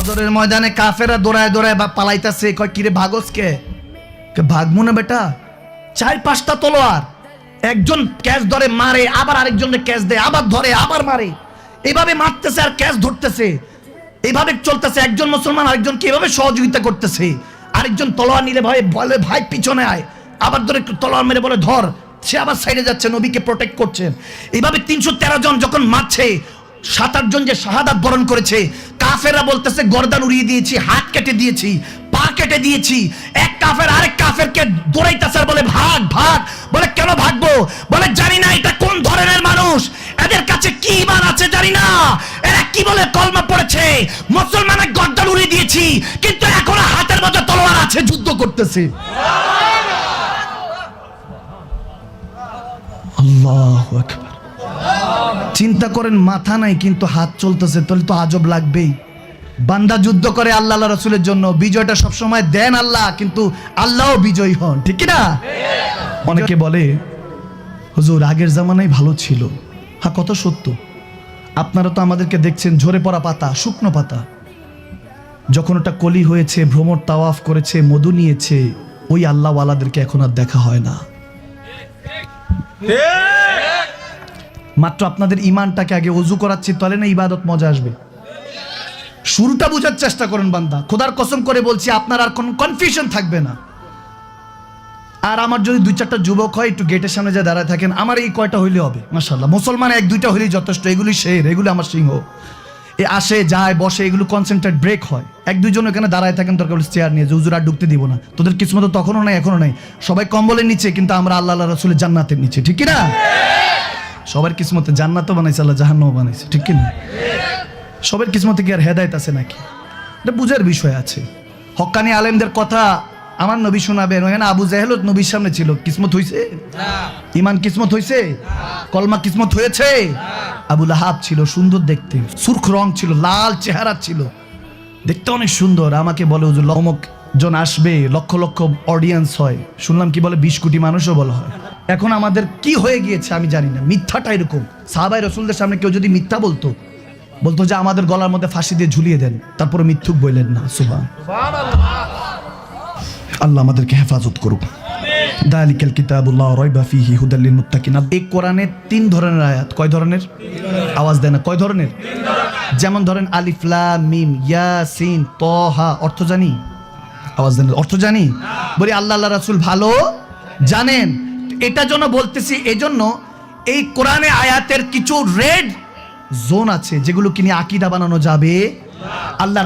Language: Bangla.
বদরের ময়দানে কাফেরা দৌড়ায় দৌড়ায় বা পালাইতাছে, কয়, কিরে ভাগস কে, ভাগমু না বেটা? চার পাঁচটা তলোয়ার, একজন ক্যাচ ধরে মারে, আবার আরেকজনকে ক্যাচ দেয়, আবার ধরে, আবার মারে। এইভাবে মারতেছে আর ক্যাচ ধরতেছে। এইভাবে চলতেছে, একজন মুসলমান আরেকজনকে এভাবে সহযোগিতা করতেছে। আরেকজন তলোয়ার নিলে ভাই, বলে, ভাই, পিছনে আয়। আবার ধরে তলোয়ার মেরে বলে, ধর। সে আবার সাইডে যাচ্ছে, নবীকে প্রোটেক্ট করছেন এইভাবে তিনশো জন যখন মারছে সাত, আট জন যে শাহাদাত বরণ করেছে, কাফেররা বলতেছে, গর্দান উড়িয়ে দিয়েছি, হাত কেটে দিয়েছি, পা কেটে দিয়েছি। এক কাফের আরেক কাফেরকে দৌড়াইতেছে বলে, ভাগ ভাগ। বলে, কেন ভাগবো? বলে, জানি না, এটা কোন ধরনের মানুষ? এদের কাছে কি ইমান আছে জানি না। এরা কি বলে কলমা পড়েছে? মুসলমানের গর্দান উড়িয়ে দিয়েছি, কিন্তু এখনও হাতের মধ্যে তলোয়ার আছে, যুদ্ধ করতেছে। আল্লাহ আকবার। চিন্তা করেন, মাথা নাই, কিন্তু হাত চলতেছে, তাহলে তো আজব লাগবেই। বান্দা যুদ্ধ করে আল্লাহ আল্লাহ রসুলের জন্য। বিজয়টা সবসময় দেন আল্লাহ, কিন্তু আল্লাহও বিজয়ী হন। ঠিক না অনেকে বলে, হুজুর, আগের জামানাই ভালো ছিল। হ্যাঁ কত সত্য। আপনারা তো আমাদেরকে দেখছেন, ঝরে পড়া পাতা, শুকনো পাতা। যখন ওটা কলি হয়েছে, ভ্রমর তাওয়াফ করেছে, মধু নিয়েছে, ওই আল্লাহওয়ালাদেরকে এখন আর দেখা হয় না। মাত্র আপনাদের ইমানটাকে আগে অজু করাচ্ছি তাহলে না ইবাদত মজা আসবে। শুরুটা বোঝার চেষ্টা করেন বান্দা। খোদার কসম করে বলছি, আপনার আর কোনো কনফিউশন থাকবে না। আর আমার যদি দুই চারটা যুবক হয়, একটু গেটের সামনে যা দাঁড়ায় থাকেন, আমার এই কয়টা হইলে হবে? মাসাল্লাহ মুসলমান এক, দুইটা হইলেই যথেষ্ট। এগুলি শের এগুলো আমার সিংহ। এ আসে, যায়, বসে, এগুলো কনসেন্ট্রেট ব্রেক হয়। এক, দুইজন এখানে দাঁড়ায় থাকেন দরকার হলে চেয়ার নিয়ে, যে, হুজুর, আর ঢুকতে দিব না। তোদের কিসমত তখনও নাই এখনও নাই। সবাই কম্বলের নিচে, কিন্তু আমরা আল্লাহ আল্লাহ, রসুলের জান্নাতের নিচে। ঠিক না? সবার কিসমতে জান্নাতও বানাইছে, আল্লাহ জাহান্নামও বানাইছে, ঠিক কি না সবার কিসমতে কি আর হেদায়ত আছে নাকি? এটা বুঝার বিষয় আছে। হক্কানি আলেমদের কথা আমার নবী শোনাবেন, ওখানে আবু জাহেল নবীর সামনে ছিল। কিসমত হইছে? ইমান কিসমত হইছে? কলমা কিসমত হয়েছে? আবু লাহাব ছিল সুন্দর দেখতে, সুরখ রং ছিল, লাল চেহারা ছিল। দেখতে অনেক সুন্দর। আমাকে বলে, হুজুর লমক জন আসবে, লক্ষ লক্ষ অডিয়েন্স হয়। শুনলাম কি বলে, বিশ কোটি মানুষও বলা হয়। এখন আমাদের কি হয়ে গিয়েছে আমি জানি না। মিথ্যাটা এরকম। সাহাবাই রসুলদের সামনে কেউ যদি মিথ্যা বলতো বলতো যে আমাদের গলার মধ্যে ফাঁসি দিয়ে ঝুলিয়ে দেন, তারপরে মিথ্যুক বললেন না। সুবান আল্লাহ আমাদেরকে হেফাজত করুক। দালিকাল কিতাবুল্লাহ রাইবা ফিহি হুদাল লিল মুত্তাকিন। এই কোরআনে তিন ধরনের আয়াত। কয় ধরনের? আওয়াজ দেয় না। কয় ধরনের? যেমন ধরেন আলিফ, লাম, মিম ইয়াসিন তহা, অর্থ জানি? আওয়াজ দেন অর্থ জানি? বলি আল্লাহ আল্লাহ রাসূল ভালো জানেন। এটা জন্য বলতেছি, এজন্য এই কোরআনে আয়াতের কিছু রেড জোন আছে যেগুলো কিনে আকিদা বানানো যাবে। আল্লাহর